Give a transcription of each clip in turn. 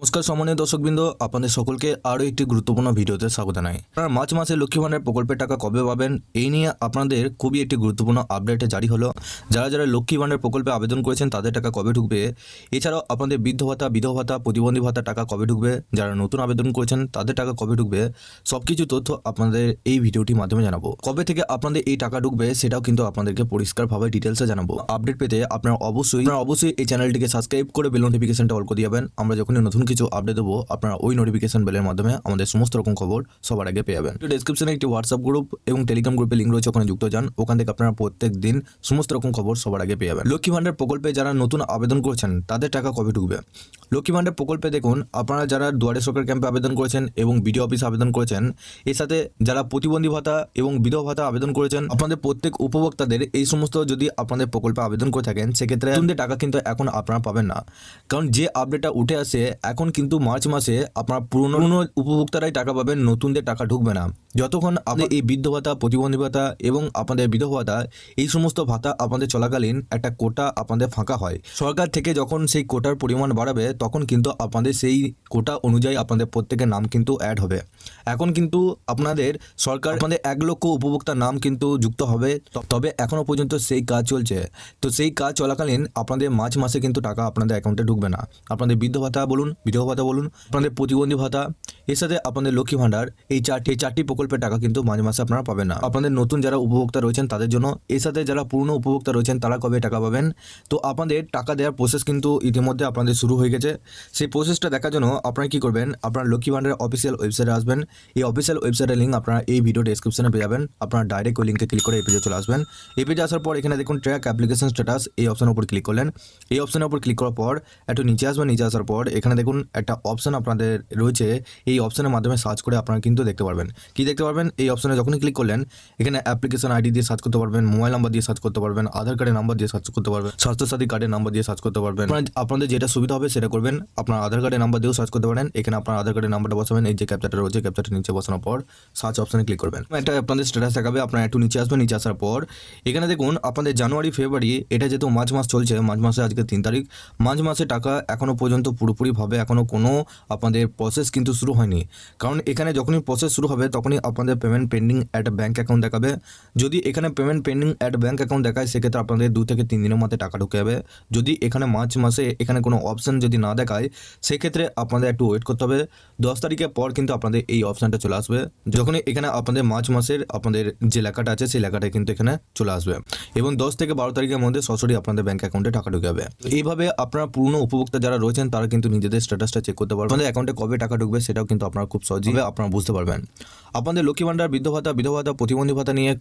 নমস্কার, সম্মানীয় দর্শকবৃন্দ। আপনাদের সকলকে আরও একটি গুরুত্বপূর্ণ ভিডিওতে স্বাগত জানাই। আপনারা মার্চ মাসে লক্ষ্মী ভাণ্ডার প্রকল্পের টাকা কবে পাবেন, এই নিয়ে আপনাদের খুবই একটি গুরুত্বপূর্ণ আপডেট জারি হলো। যারা যারা লক্ষ্মী ভাণ্ডার প্রকল্পে আবেদন করেছেন, তাদের টাকা কবে ঢুকবে? এছাড়াও আপনাদের বৃদ্ধ ভাতা, বিধবা ভাতা, প্রতিবন্ধী ভাতা টাকা কবে ঢুকবে? যারা নতুন আবেদন করেছেন, তাদের টাকা কবে ঢুকবে? সব কিছু তথ্য আপনাদের এই ভিডিওটির মাধ্যমে জানাব। কবে থেকে আপনাদের এই টাকা ঢুকবে, সেটাও কিন্তু আপনাদেরকে পরিষ্কারভাবে ডিটেলসে জানাব। আপডেট পেতে আপনারা অবশ্যই অবশ্যই এই চ্যানেলটিকে সাবস্ক্রাইব করে বেল নোটিফিকেশনটা অল করে দিবেন আমরা যখনই নতুন কিছু আপডেট দেবো, আপনারা ওই নোটিফিকেশন বেলের মাধ্যমে আমাদের সমস্ত রকম খবর সবার আগে পেয়ে যাবেন। ডিসক্রিপশনে একটি হোয়াটসঅ্যাপ গ্রুপ এবং টেলিগ্রাম গ্রুপের লিঙ্ক রয়েছে, ওখানে যুক্ত যান। ওখান থেকে আপনারা প্রত্যেক দিন সমস্ত রকম খবর সবার আগে পেয়ে যাবেন। লক্ষ্মী ভাণ্ডার প্রকল্পে যারা নতুন আবেদন করেছেন, তাদের টাকা কবে ঢুকবে? লক্ষ্মী ভাণ্ডার প্রকল্পে দেখুন, আপনারা যারা দুয়ারে সরকার ক্যাম্পে আবেদন করেছেন এবং বিডিও অফিসে আবেদন করেছেন, এর সাথে যারা প্রতিবন্ধী ভাতা এবং বিধবা ভাতা আবেদন করেছেন, আপনাদের প্রত্যেক উপভোক্তাদের এই সমস্ত যদি আপনাদের প্রকল্পে আবেদন করে থাকেন, সেক্ষেত্রে টাকা কিন্তু এখন আপনারা পাবেন না। কারণ যে আপডেটটা উঠে আসে, এখন কিন্তু মার্চ মাসে আপনার পুরনো পুরনো উপভোক্তারাই টাকা পাবেন নতুনদের টাকা ঢুকবে না। যতক্ষণ আপনি এই বৃদ্ধ ভাতা প্রতিবন্ধী ভাতা এবং আপনাদের বিধবা ভাতা এই সমস্ত ভাতা আপনাদের চলাকালীন একটা কোটা আপনাদের ফাঁকা হয়। সরকার থেকে যখন সেই কোটার পরিমাণ বাড়াবে তখন কিন্তু আপনাদের সেই কোটা অনুযায়ী আপনাদের প্রত্যেকের নাম কিন্তু অ্যাড হবে। এখন কিন্তু আপনাদের সরকার আপনাদের এক লক্ষ উপভোক্তার নাম কিন্তু যুক্ত হবে। তবে এখনও পর্যন্ত সেই কাজ চলছে। তো সেই কাজ চলাকালীন আপনাদের মার্চ মাসে কিন্তু টাকা আপনাদের অ্যাকাউন্টে ঢুকবে না। আপনাদের বৃদ্ধ ভাতা বলুন বিধবা ভাতা বলুন, আপনাদের প্রতিবন্ধী ভাতা, এর সাথে আপনাদের লক্ষ্মী ভাণ্ডার, এই চারটি চারটি প্রকল্পের টাকা কিন্তু মাঝে মাসে আপনারা পাবেন না। আপনাদের নতুন যারা উপভোক্তা রয়েছেন তাদের জন্য, এর সাথে যারা পুরনো উপভোক্তা রয়েছেন তারা কবে টাকা পাবেন? তো আপনাদের টাকা দেওয়ার প্রসেস কিন্তু ইতিমধ্যে আপনাদের শুরু হয়ে গেছে। সেই প্রসেসটা দেখার জন্য আপনারা কি করবেন? আপনার লক্ষ্মী ভাণ্ডারের অফিসিয়াল ওয়েবসাইটে আসবেন। এই অফিসিয়াল ওয়েবসাইটের লিঙ্ক আপনারা এই ভিডিও ডেসক্রিপশনে পেয়ে যাবেন। আপনারা ডাইরেক্ট ওই লিঙ্কে ক্লিক করে এই পেজে চলে আসবেন। এই পেজে আসার পর এখানে দেখুন ট্র্যাক অ্যাপ্লিকেশন স্ট্যাটাস এই অপশনের উপর ক্লিক করলেন। এই অপশনের উপর ক্লিক করার পর, একটু নিচে আসবেন, নিচে আসার পর এখানে দেখুন একটা অপশন আপনাদের রয়েছে, এই অপশনের মাধ্যমে সার্চ করে আপনারা কিন্তু দেখতে পারবেন। কি দেখতে পারবেন? এই অপশনে যখনই ক্লিক করলেন, এখানে অ্যাপ্লিকেশন আইডি দিয়ে সার্চ করতে পারবেন মোবাইল নাম্বার দিয়ে সার্চ করতে পারবেন আধার কার্ডের নাম্বার দিয়ে সার্চ করতে পারবেন, স্বাস্থ্যসাথী কার্ডের নাম্বার দিয়ে সার্চ করতে পারবেন। আপনাদের যেটা সুবিধা হবে সেটা করবেন, আপনার আধার কার্ডের নাম্বার দিয়েও সার্চ করতে পারেন, এখানে আপনার আধার কার্ডের নাম্বারটা বসাবেন, এই যে ক্যাপচারটা রয়েছে ক্যাপচারটা নিচে বসানোর পর সার্চ অপশনে ক্লিক করবেন। এটা আপনাদের স্ট্যাটাস দেখাবে, আপনারা একটু নিচে আসবেন, নিচে আসার পর এখানে দেখুন, আপনাদের জানুয়ারি ফেব্রুয়ারি এটা যেহেতু মার্চ মাস চলছে, মার্চ মাসে আজকে তিন তারিখ, মার্চ মাসে টাকা এখনও পর্যন্ত পুরোপুরিভাবে এখনও কোনো আপনাদের প্রসেস কিন্তু শুরু হয়নি। কারণ এখানে যখনই প্রসেস শুরু হবে, তখনই আপনাদের payment pending at bank account দেখাবে। যদি এখানে payment pending at bank account দেখায়, সেক্ষেত্রে আপনাদের দু থেকে তিন দিনের মধ্যে টাকা ঢুকে যাবে। যদি এখানে মার্চ মাসে এখানে কোনো অপশান যদি না দেখায়, সেক্ষেত্রে আপনাদের একটু ওয়েট করতে হবে। দশ তারিখের পর কিন্তু আপনাদের এই অপশানটা চলে আসবে। যখনই এখানে আপনাদের মার্চ মাসের আপনাদের যে লেখাটা আছে, সেই লেখাটা কিন্তু এখানে চলে আসবে। এবং দশ থেকে বারো তারিখের মধ্যে সরাসরি আপনাদের ব্যাঙ্ক অ্যাকাউন্টে টাকা ঢুকে যাবে। এইভাবে আপনারা পুরনো উপভোক্তা যারা রয়েছেন, তারা কিন্তু নিজেদের স্ট্যাটাসটা চেক করতে পারবেন। আপনাদের অ্যাকাউন্টে কবে টাকা ঢুকবে সেটাও কিন্তু আপনারা খুব সহজেই আপনারা বুঝতে পারবেন। আপনাদের লক্ষ্মী ভাণ্ডার বৃদ্ধ ভাতা বিধবা ভাতা প্রতিবন্ধী ভাতা নিয়ে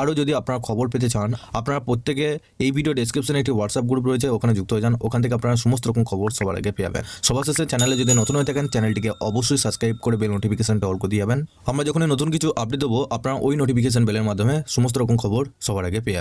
আরও যদি আপনারা খবর পেতে চান আপনারা প্রত্যেকে এই ভিডিও ডেসক্রিপশনে একটি হোয়াটসঅ্যাপ গ্রুপ রয়েছে ওখানে যুক্ত হয়ে যান। ওখান থেকে আপনারা সমস্ত রকম খবর সবার আগে পেয়ে যাবেন। সবার শেষে চ্যানেলে যদি নতুন হয়ে থাকেন চ্যানেলটিকে অবশ্যই সাবস্ক্রাইব করে বেল নোটিফিকেশনটা অল করে দিয়ে যাবেন। আমরা যখন নতুন কিছু আপডেট দেবো আপনারা ওই নোটিফিকেশন বেলের মাধ্যমে সমস্ত রকম খবর সবার আগে পেয়ে যাবেন।